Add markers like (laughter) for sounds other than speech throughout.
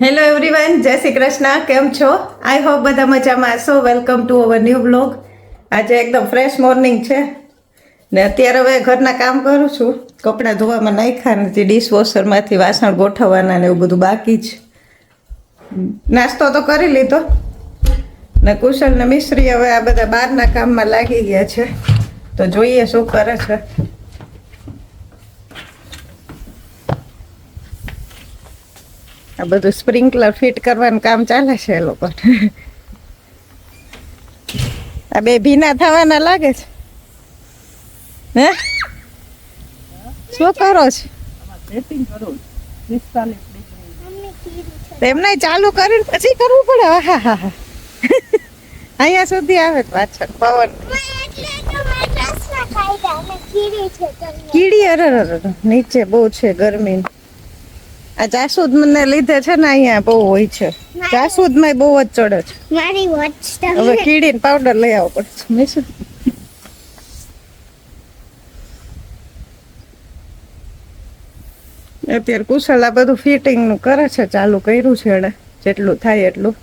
Hello everyone જય શ્રી કૃષ્ણ. કેમ છો? આઈ હોપ બધા મજામાં હશો. Welcome to our new blog આજે એકદમ ફ્રેશ મોર્નિંગ છે. ને અત્યારે હવે ઘરના કામ કરું છું. કપડાં ધોવામાં નાખ્યા નથી ડિશવોશરમાંથી વાસણ ગોઠવવાના ને એવું બધું બાકી જ નાસ્તો તો કરી લીધો. ને કુશલ ને મિશ્રી હવે આ બધા બહારના કામમાં લાગી ગયા છે. તો જોઈએ શું કરે છે. આ બધું સ્પ્રિંકલર ફિટ કરવાનું કામ ચાલે છે એ લોકો. આ બે ભીના થવાના લાગે છે. હે? શું કરો છો? તેમને ચાલુ કરીને પછી કરવું પડે. હા હા હા. અહીંયા સુધી આવે પાછળ પવન. કીડી અરર અરે અરે, નીચે બહુ છે ગરમી આ જાસૂદ મને લીધે છે ને અહીંયા બહુ હોય છે. જાસૂદમાં બહુ જ ચડે છે. મારી વોચ હવે કીડી પાવડર લઈ આવવો પડશે. મેં અત્યારે કુશળ આ બધું ફિટિંગનું કરે છે ચાલુ કર્યું છે એણે. જેટલું થાય એટલું.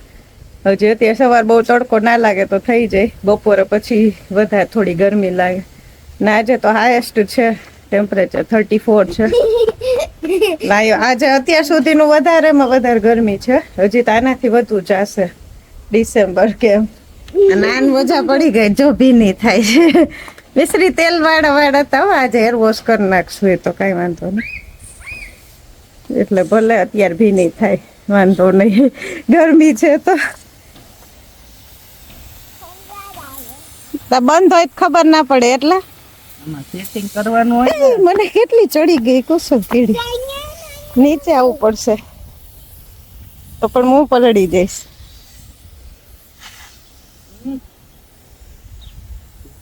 હજી અત્યારે સવાર બહુ તડકો ના લાગે તો થઈ જાય. બપોરે પછી વધારે થોડી ગરમી લાગે. ને આજે તો હાયેસ્ટ છે ટેમ્પરેચર થર્ટી ફોર છે. (laughs) લાયો. આજે અત્યાર સુધીનું વધારેમાં વધારે ગરમી છે. હજી તો આનાથી વધુ જશે. ડિસેમ્બર કેમ નાન મજા પડી ગઈ. જો ભીની થાય છે. મિશ્રી તેલ વાળા વાળા તો આજે હેર વોશ કરી નાખશું. એ તો કઈ વાંધો નહીં. એટલે ભલે અત્યારે ભીની થાય. વાંધો નહીં. ગરમી છે તો. બંધ હોય ખબર ના પડે એટલે. કરવાનું હોય મને કેટલી ચડી ગઈ કુસુમ કીડી. નીચે આવવું પડશે. તો પણ હું પલળી જઈશ.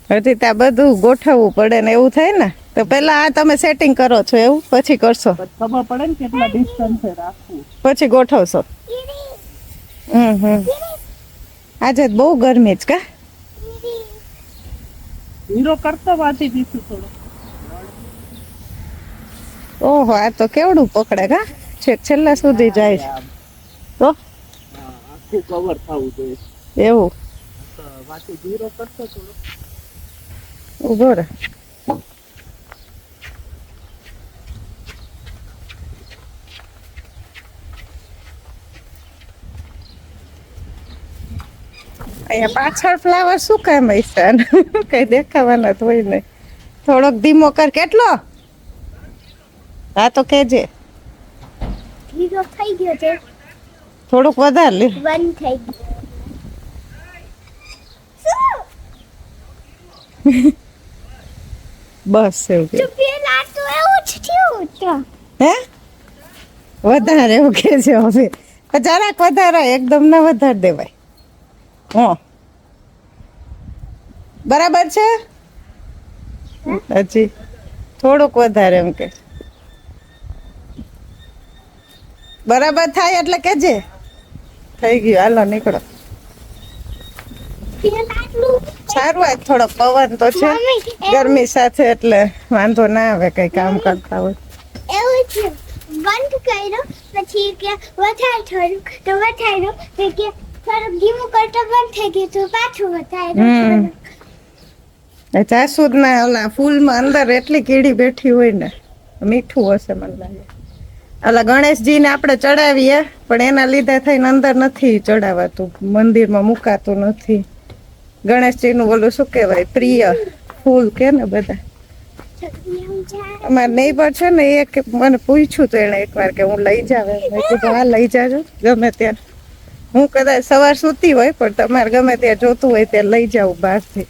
હજી ત્યાં બધું ગોઠવવું પડે ને એવું થાય ને તો પેલા આ તમે સેટિંગ કરો છો એવું પછી કરશો. પછી ખબર પડે ને કેટલા ડિસ્ટન્સે રાખવું પછી ગોઠવશો. હમ હમ. આજે બહુ ગરમી જ કા? હીરો કરતો વાંચી દીધું થોડું. ઓહો આ તો કેવડું પકડે કા? છેક છેલ્લા સુધી જાય છે. તો? આખું કવર થવું જોઈએ. એવું? વાંચી હીરો કરતો થોડો. ઊભો રહે. અહીંયા પાછળ ફ્લાવર શું કામ હશે? કઈ દેખાવાના તો હોય નહીં. થોડોક ધીમો કર કેટલો? હા તો કેજે ધીરો થઈ ગયો છે. થોડુંક વધારે લે. વન થઈ ગયો. (laughs) બસ એવું કે. પેલા તો એવું જ થયું તો હે? વધારે એવું કે છે હવે. જરાક વધારે એકદમ ના વધારે દેવાય. હો બરાબર છે? હજી થોડુંક વધારે એમ કે. બરાબર થાય એટલે કેજે. થઈ ગયું. હાલો નીકળો. સારું આજ થોડો પવન તો છે. ગરમી સાથે એટલે વાંધો ના આવે કઈ કામ કરતા હોય. એવું છે. બંધ કર્યો. પછી કે વધારે થોડું તો વધાર્યું કે થોડુંક ધીમું કરતો બંધ થઈ ગયું તો પાછું હમ. વધાર્યું એ જાસૂદ ના ઓલા ફૂલમાં અંદર એટલી કીડી બેઠી હોય ને મીઠું હશે મને લાગે. ઓલા ગણેશજીને આપણે ચડાવીએ પણ એના લીધે થઈને અંદર નથી ચડાવાતું મંદિરમાં મુકાતું નથી. ગણેશજીનું ઓલું શું કહેવાય પ્રિય ફૂલ કે ને બધા. અમારા નેબર છે ને એક મને પૂછ્યું તો એને એકવાર કે હું લઈ જાવ મેં કીધું હા લઈ જાજો ગમે ત્યાં હું કદાચ સવાર સૂતી હોય, પણ તમારે ગમે ત્યાં જોતું હોય ત્યાં લઈ જાઉં બહારથી.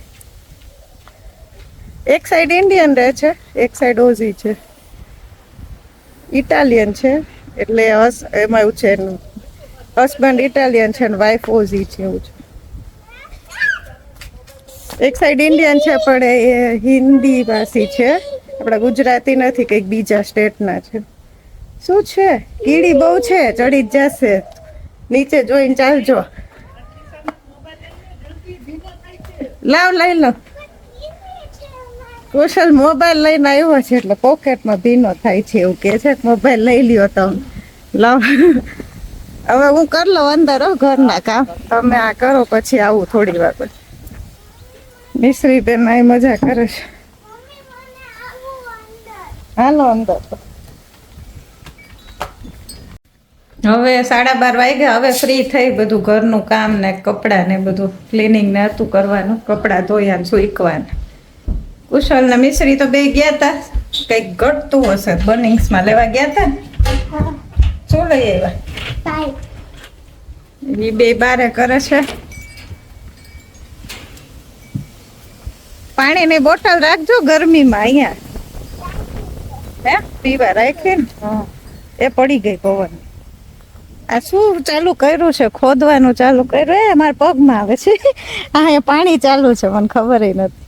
એક સાઈડ ઇન્ડિયન રહે છે, એક સાઈડ ઓઝી છે. ઇટાલિયન છે, એટલે હસ, એમાં એવું છે એનું હસબન્ડ ઇટાલિયન છે ને વાઈફ ઓઝી છે એવું છે. એક સાઈડ ઇન્ડિયન છે, પણ એ હિન્દી ભાષી છે. આપણા ગુજરાતી નથી, કંઈક બીજા સ્ટેટના છે. શું છે? કીડી બહુ છે, ચડી જ જશે. નીચે જોઈને ચાલજો લાવ લઈ લો કુશલ મોબાઈલ લઈને આવ્યો છે એટલે પોકેટમાં ભીનો થાય છે એવું કે છે. મોબાઈલ લઈ લ્યો તમે લાવ. હવે હું કરી લઉં અંદર ઘરના કામ. તમે આ કરો પછી આવું થોડી વાર પછી. મિશ્રી બેન મજા કરે છે. હાલો અંદર. હવે સાડા બાર વાગ્યા, હવે ફ્રી થઈ બધું ઘરનું કામ ને કપડાં ને બધું. ક્લિનિંગ ને હતું કરવાનું, કપડાં ધોયા ને સૂકવાના. કુશલ ને મિશ્રી તો બે ગયા હતા કંઈક ઘટતું હશે, બનિંગ્સમાં લેવા ગયા હતા ને. શું લઈ આવ્યા? એ બે બારે કરે છે. પાણીની બોટલ રાખજો ગરમીમાં અહીંયા. હે? પીવા રાખી ને? એ પડી ગઈ પવન. આ શું ચાલુ કર્યું છે? ખોદવાનું ચાલુ કર્યું? એ મારા પગમાં આવે છે. હા એ પાણી ચાલુ છે મને ખબર નથી.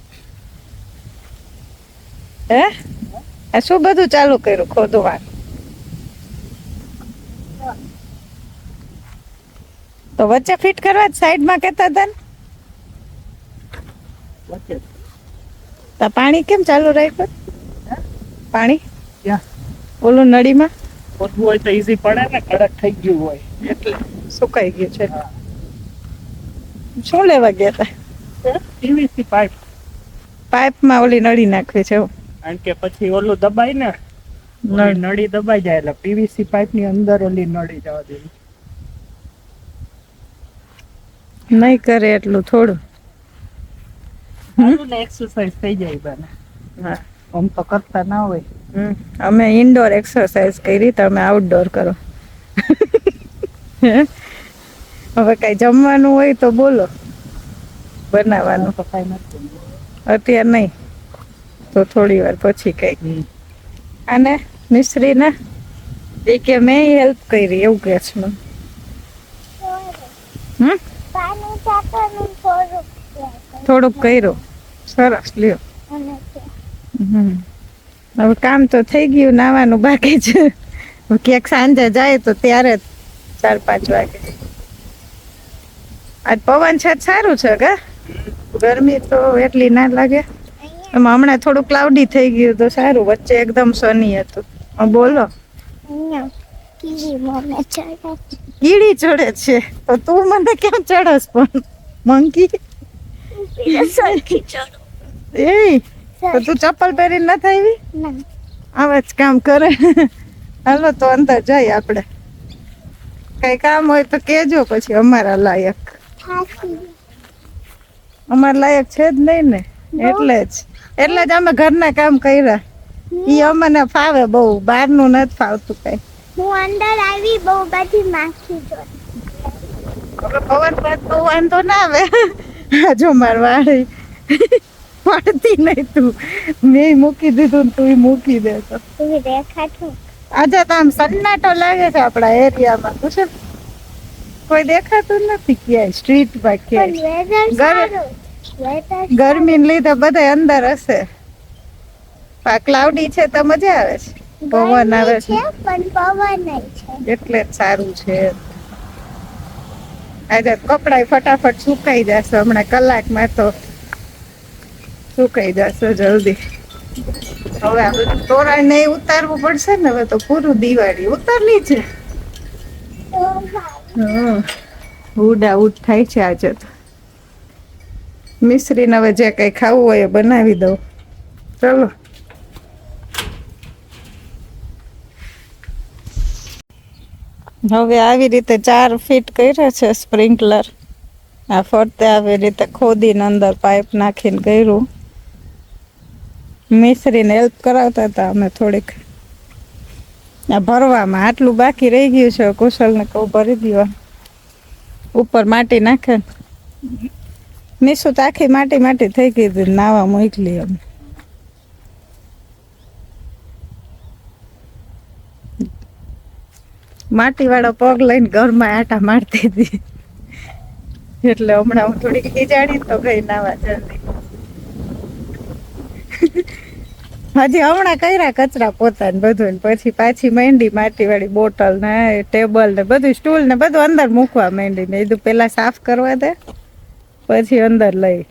હે? આ શું બધું ચાલુ કર્યું ખોદવાનું? તો વચ્ચે ફિટ કરવા સાઈડમાં કહેતા હતા ને? તો પાણી કેમ ચાલુ રાખ્યું? પાણી? ઓલું નળીમાં? પોતવું હોય તો ઈઝી પડે ને કડક થઈ ગયું હોય. એટલે. સુકાઈ ગયું છે. શું લેવા ગયા હતા પીવીસી પાઇપ. પાઇપમાં ઓલી નળી નાખવી છે કારણ કે પછી ઓલું દબાય ને નળી. દબાઈ જાય એટલે પીવીસી પાઇપની અંદર ઓલી નળી જવા દેવી. નહીં કરે એટલું થોડું. એક્સરસાઇઝ થઈ જાય બને. હા. આમ તો કરતા ના હોય. અમે ઇન્ડોર એક્સરસાઇઝ કરી તમે આઉટડોર કરો. હવે કઈ જમવાનું હોય તો બોલો. બનાવવાનું. તો કઈ નથી અત્યારે નહીં. તો થોડી વાર પછી કઈ. અને મિસ્ત્રીને એ કે મેં હેલ્પ કરી એવું કે છે મને. થોડુંક કર્યું. સરસ લ્યો. હમ. હવે કામ તો થઈ ગયું નાવાનું બાકી છે. ક્યાંક સાંજે જાય તો ત્યારે ચાર પાંચ વાગે. આજ પવન છે સારું છે કે? ગરમી તો એટલી ના લાગે. એમાં હમણાં થોડું ક્લાઉડી થઈ ગયું તો સારું વચ્ચે એકદમ સની હતું. બોલો. કીડી ચડે છે. તો તું મને કેમ ચડસ પણ? મંકી? એ તો તું ચપ્પલ પહેરીને નથી આવી? આવા જ કામ કરે. હાલો તો અંદર જઈએ આપણે. કઈ કામ હોય તો કેજો પછી અમારા લાયક. અમારા લાયક છે જ નહીં ને? એટલે જ. એટલે જ અમે ઘરના કામ કર્યા. ઈ અમને ફાવે બહુ. બહારનું નથી ફાવતું કઈ. હું અંદર આવી બહુ બધી માખી હવે પવન બહુ વાંધો ના આવે. (laughs) જો માર વાળી. પડતી નહીં તું. મેં મૂકી દીધું તું મૂકી દે તો. આજે તો આમ સન્નાટો લાગે છે આપણા એરિયામાં તું છે કોઈ દેખાતું નથી ક્યાંય સ્ટ્રીટમાં ક્યાંય. વેધર ગર- સારું. વેધર ગરમીને લીધે બધા અંદર હશે. આ ક્લાઉડી છે તો મજા આવે છે. પવન આવે છે છે. પણ પવન છે. એટલે જ સારું છે. આજે કપડાય ફટાફટ સુકાઈ જશે. હમણાં કલાકમાં તો સુકાઈ જશે જલ્દી? હવે આ ને ઉતારવું પડશે ને, હવે તો પૂરું દિવાળી ઉતારલી છે. ઉડા ઉડ થાય છે આજે તો. મિશ્રીને હવે જે કઈ ખાવું હોય એ બનાવી દઉં. ચલો. હવે આવી રીતે ચાર ફીટ કર્યા છે સ્પ્રિંકલર. આ ફરતે આવી રીતે ખોદીને અંદર પાઇપ નાખીને કર્યું. મિશ્રીને હેલ્પ કરાવતા હતા અમે થોડીક. ભરવામાં આટલું બાકી રહી ગયું છે, કુશલને કહું ભરી દો ઉપર માટી નાખે. મીસું તો આખી માટી માટી થઈ ગઈ હતી, નાવા મોકલી અમે. માટી વાળો પગ લઈને ઘરમાં આટા મારતી હતી. એટલે હમણાં હું થોડીક ખીજાડી તો ગઈ નાવા જલ્દી હજી હમણાં કર્યા કચરા પોતા ને બધું ને પછી પાછી મેંડી માટી વાળી બોટલ ને ટેબલ ને બધું સ્ટૂલ ને બધું અંદર મૂકવા માંડી ને એ પેલા સાફ કરવા દે પછી અંદર લઈ.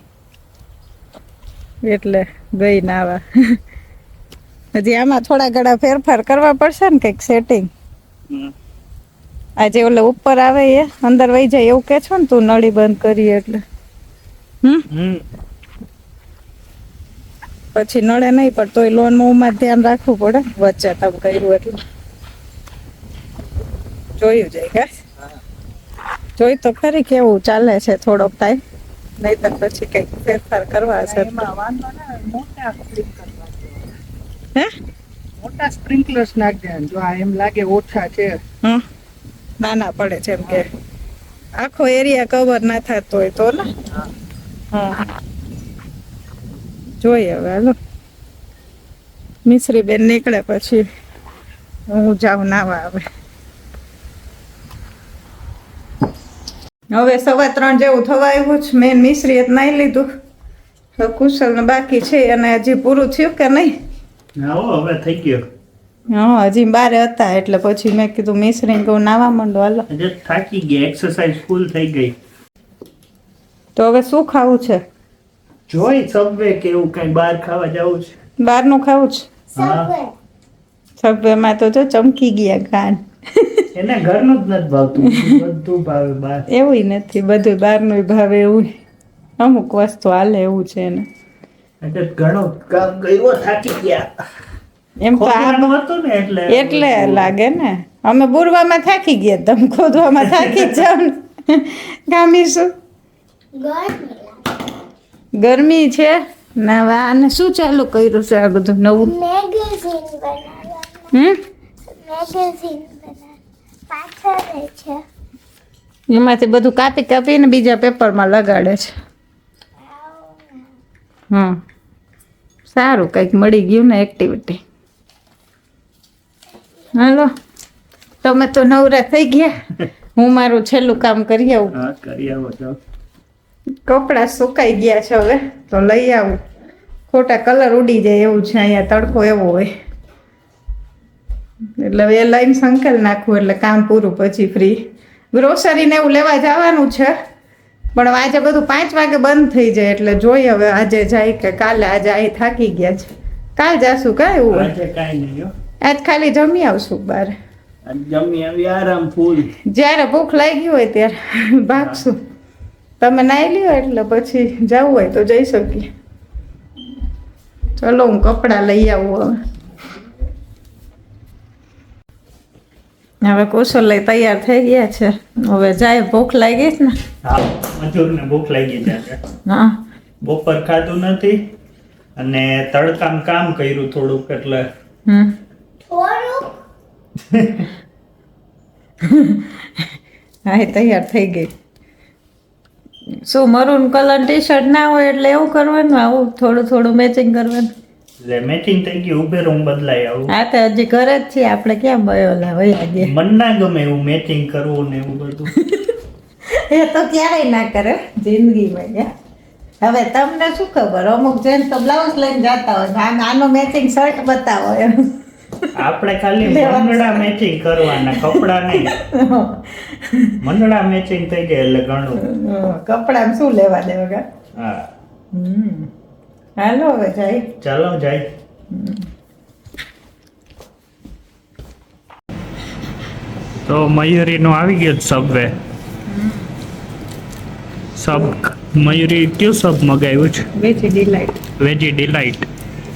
એટલે ગઈ નાવા હજી આમાં થોડા ઘણા ફેરફાર કરવા પડશે ને કંઈક સેટિંગ આજે ઓલે ઉપર આવે એ અંદર વહી જાય એવું કે છો ને તું નળી બંધ કરી એટલે. હમ? હમ. પછી નડે નહીં પણ તોય લોનમાં ધ્યાન રાખવું પડે. વચ્ચે તમે કર્યું એટલે. જોયું જાય કે જોઈ તો ખરી કેવું ચાલે છે થોડોક ટાઈમ નહીં તો પછી કંઈક ફેરફાર કરવા હશે. હે? મોટા સ્પ્રિંકલર્સ નાખજે જો આ એમ લાગે ઓછા છે. નાના પડે છે એમ કે. આખો એરિયા કવર ના થતો હોય તો ને? હા. જોઈએ હવે હાલો. મિશ્રી બેન નીકળે પછી. હું જાઉં નાવા આવે હવે સવા ત્રણ જેવું થવા આવ્યું છે. મેં મિશ્રી જ નાઈ લીધું. કુશલ બાકી છે અને હજી પૂરું થયું કે નહીં? હવે થઈ ગયો. હા હજી બારે હતા એટલે પછી મેં કીધું મિશ્રી કહું નાવા માંડો હાલો. થાકી ગયા. એક્સરસાઇઝ ફૂલ થઈ ગઈ. તો હવે શું ખાવું છે? જોઈ સબવે કે એવું કઈ બહાર ખાવા જવું છે? બહારનું ખાવું છે? સબવેમાં તો જો ચમકી ગયા ખાન. એને ઘરનું જ નથી ભાવતું. બધું ભાવે બહાર. એવું નથી. બધું બહારનું ભાવે એવું અમુક વસ્તુ હાલે એવું છે એને. એટલે ઘણું કામ કર્યું થાકી ગયા. એમ તો આ હતું ને એટલે એટલે લાગે ને. અમે બુરવામાં થાકી ગયા. તમે ખોદવામાં થાકી જાવ ગામીશું. ગરમી છે? ના વા આને શું ચાલુ કર્યું છે આ બધું નવું? મેગેઝીન બનાવવાનું. હમ? મેગેઝીન બના પાછળ છે. એમાંથી બધું કાપી કાપીને બીજા પેપરમાં લગાડે છે. હા સારું કંઈક મળી ગયું ને એક્ટિવિટી હાલો. તમે તો નવરા થઈ ગયા. હું મારું છેલ્લું કામ કરી આવું. કરી આવો કપડાં સુકાઈ ગયા છે હવે. તો લઈ આવું. ખોટા કલર ઉડી જાય એવું છે અહીંયા તડકો એવો હોય. એટલે એ લઈને સંકેલ નાખવું એટલે કામ પૂરું પછી ફ્રી ગ્રોસરીને એવું લેવા જવાનું છે પણ આજે બધું પાંચ વાગે બંધ થઈ જાય એટલે જોઈએ હવે આજે જાય કે કાલે આજે અહીં થાકી ગયા છે. કાલ જાશું કા એવું આજ ખાલી જમી આવશું બાર જમી આવી આરામ ફૂલ. જ્યારે ભૂખ લાગી હોય ત્યારે. (laughs) ભાગશું. તમે નાઈ લ્યો એટલે પછી જવું હોય તો જઈ શકીએ. ચલો હું કપડાં લઈ આવું હવે. હવે કુશલ તૈયાર થઈ ગયા છે. હવે જાય ભૂખ લાગી છે ને? હા મજૂરને ભૂખ લાગી જાય હા. બપોર ખાધું નથી અને તડકામ કામ કર્યું થોડુંક એટલે હમ. થોડુંક? હા એ તૈયાર થઈ ગઈ. શું મરૂન કલર ટી શર્ટ ના હોય એટલે એવું કરવાનું આવું થોડું થોડું મેચિંગ કરવાનું. એટલે મેચિંગ થઈ ગયું ઉભે રૂમ બદલાઈ આવું. હા તો હજી ઘરે જ છીએ આપણે ક્યાં બયોલા હોય આજે? મન ના ગમે એવું મેચિંગ કરવું ને એવું બધું. (laughs) એ તો ક્યારેય ના કરે જિંદગીમાં ક્યાં? હવે તમને શું ખબર? અમુક જેન્ટ્સ તો બ્લાઉઝ લઈને જતા હોય આમ આનો મેચિંગ શર્ટ બતાવો એમ. આપણે ખાલી. મંડળા મેચિંગ કરવાના કપડા નહીં. (laughs) મંડળા મેચિંગ થઈ ગયા એટલે ઘણું. કપડામાં શું લેવા દે વગર હા. હાલો હવે જાય. ચાલો જાય. તો મયુરીનું આવી ગયો સબવે સબ મયુરી કયું સબ મગાવ્યું છે? Veggie delite veggie delite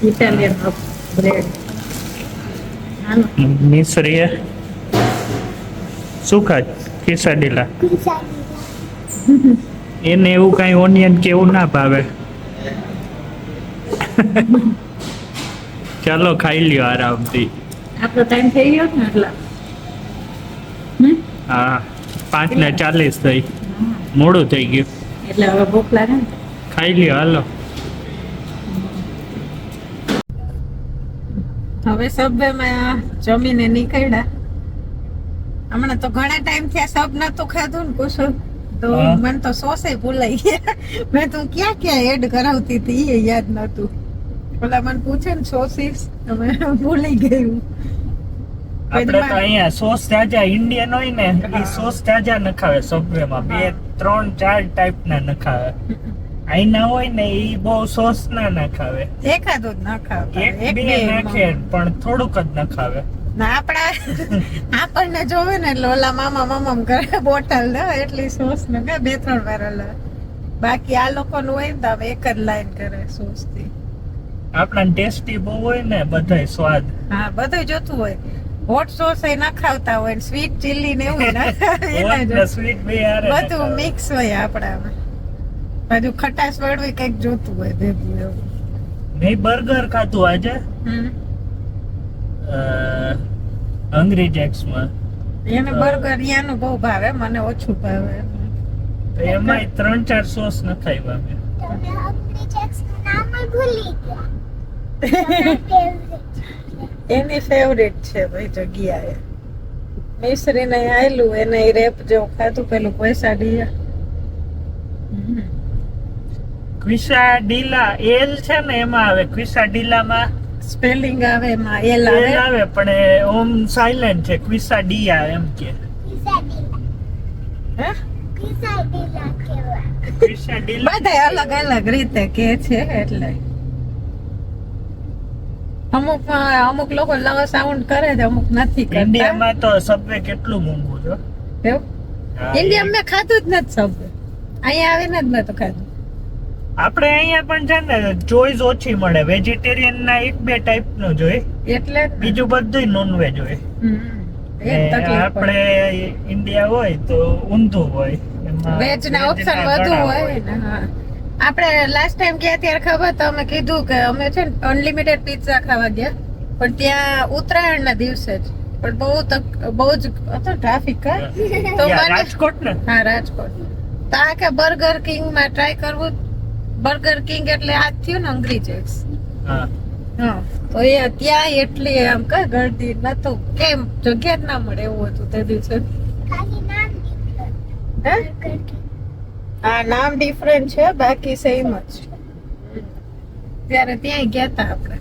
Italian bread હાલો મિશ્રીએ શું ખાય ખીસાડીલા એને એવું કઈ ઓનિયન કે એવું ના ભાવે ચાલો ખાઈ લ્યો આરામથી આપણો ટાઈમ થઈ ગયો ને એટલે હા પાંચ ને ચાલીસ થઈ. મોડું થઈ ગયું. એટલે હવે ભૂખ લાગે ખાઈ લ્યો હાલો. હવે સબવેમાં જમીને નીકળ્યા. હમણાં તો ઘણા ટાઈમ થયા સબ નતું ખાધું ને કુશલ. તો મને તો સોસે ભૂલાઈ ગયા. મેં તું ક્યાં ક્યાં એડ કરાવતી હતી એ યાદ નતું. પેલા મને પૂછે ને સોસીસ અમે ભૂલી ગયું આપણે તો અહીંયા સોસ જાજા ઇન્ડિયન હોય ને એ સોસ જાજા નખાવે સબવેમાં. બે ત્રણ ચાર ટાઈપના નખાવે. આઈના હોય ને એ બહુ સોસ ના નખાવે. એકાદું જ નખાવે એક બે નાખે પણ થોડુંક જ નખાવે. ના આપણા આપણને જોવે ને એટલે ઓલા મામા મામા કરે બોટલ ને એટલી સોસ ને કે બે ત્રણ વાર હલાવે બાકી આ લોકોનું હોય ને તો આમ એક જ લાઈન કરે સોસથી આપણા ટેસ્ટી બહુ હોય ને બધાય સ્વાદ. હા બધું જોતું હોય. હોટ સોસ એ નખાવતા હોય સ્વીટ ચીલી ને એવું (laughs) ના હારે બધું મિક્સ હોય આપણામાં. બધું ખટાશ વળવી કંઈક જોતું હોય ભેગું એવું. મેં બર્ગર ખાતું આજે. હંગ્રી જેક્સમાં એને બર્ગર યાનું બહુ ભાવે મને ઓછું ભાવે. તો એમાંય ત્રણ ચાર સોસ મેં તમે હંગ્રી નામ ભૂલી ગયા એની ફેવરેટ છે ભાઈ જગ્યાએ. મિશ્રીને આયલું એને રેપ જેવું ખાધું પેલું પૈસા ડીયા ક્વિસા ડીલા એલ છે ને એમાં આવે ક્વિસા ડીલામાં સ્પેલિંગ આવે એમાં એલ એલ આવે. આવે પણ ઓમ સાયલેન્ટ છે ક્વિસા આવે એમ કે. Quesadilla. હે? ક્વિસા ડીલા બધાય અલગ અલગ રીતે કે છે એટલે. અમુક અમુક લોકો લવ સાઉન્ડ કરે છે અમુક નથી કરતા. ઇન્ડિયામાં તો સબવે કેટલું મોંઘું છે? એવું? ઇન્ડિયામાં મેં ખાધું જ નથી સબવે. અહીંયા આવીને જ નતું ખાધું. આપણે અહીંયા પણ છે ને ચોઈસ ઓછી મળે. વેજીટેરિયન ના એક બે ટાઈપ નો જોઈએ. એટલે બીજું બધું નોનવેજ હોય. આપણે ઇન્ડિયા હોય તો ઊંધું હોય. વેજ ના ઓપ્શન વધુ હોય આપણે લાસ્ટ ટાઈમ ગયા ત્યારે ખબર તો અમે કીધું કે અમે છે ને અનલિમિટેડ પિઝા ખાવા ગયા. પણ ત્યાં ઉત્તરાયણ ના દિવસે જ. પણ બહુ તક બહુ જ હતો ટ્રાફિક તો રાજકોટ ને? હા રાજકોટ. તો આ કે બર્ગર કિંગમાં ટ્રાય કરવું. બર્ગર કિંગ એટલે આ થયું ને અંગ્રી જેક્સ હા. હા તો એ ત્યાં એટલી આમ કે ગળદી નતું કેમ? જગ્યા જ ના મળે એવું હતું તે દિવસે. હે? નામ ડિફરન્ટ છે બાકી સેમ જ ત્યારે ત્યાં ગયા હતા આપણે.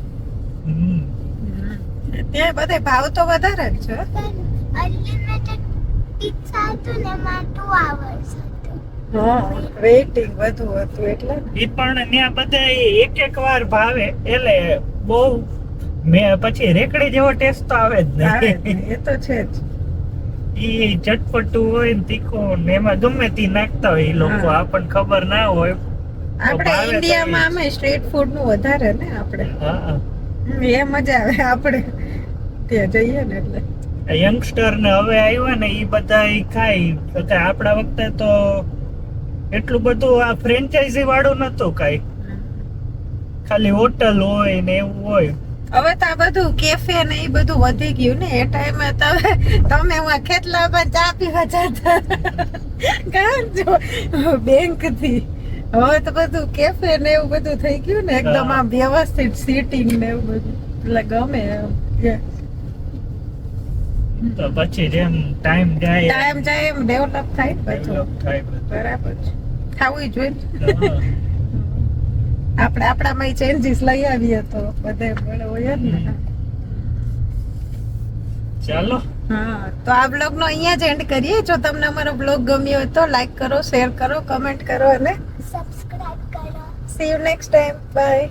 ત્યાં બધે ભાવ તો વધારે જ છે. અનલિમિટેડ pizza હતું ને એમાં hours હતું. હા વેઇટિંગ વધુ હતું એટલે. એ પણ ત્યાં બધા એક એક વાર ભાવે એટલે બહુ મેં પછી રેકડી જેવો ટેસ્ટ તો આવે જ નહીં એ તો છે જ. એ ચટપટું હોય ને તીખું ને એમાં ગમે તે નાખતા હોય એ લોકો આપણને ખબર ના હોય. આપણે ઇન્ડિયામાં અમે સ્ટ્રીટ ફૂડનું વધારે ને આપણે. હા એ મજા આવે આપણે. ત્યાં જઈએ ને એટલે. યંગસ્ટર ને હવે આવ્યા ને એ બધા ખાય. આપણા વખતે તો એટલું બધું આ ફ્રેન્ચાઇઝી વાળું નતું કઈ. ખાલી હોટલ હોય ને એવું હોય. હવે તો આ બધું કેફે ને એ બધું વધી ગયું ને એ ટાઈમે તમે તમે હું ખેતલામાં ચા પીવા જતા. બેંકથી. હવે તો બધું કેફે ને એવું બધું થઈ ગયું ને એકદમ આ વ્યવસ્થિત સીટિંગ ને એવું બધું. એટલે ગમે એમ. તો પછી જેમ ટાઈમ જાય ટાઈમ જાય એમ ડેવલપ થાય બધું. બરાબર છે. ખાવું જોઈએ. આપણે આપણામાં ચેન્જીસ લઈ આવીએ તો બધે મળે હોય જ ને. ચાલો. હા તો આ બ્લોગ નો અહીંયા જ એન્ડ કરીએ. જો તમને અમારો બ્લોગ ગમ્યો હોય તો લાઈક કરો શેર કરો કમેન્ટ કરો અને સબસ્ક્રાઇબ કરો. See you next time bye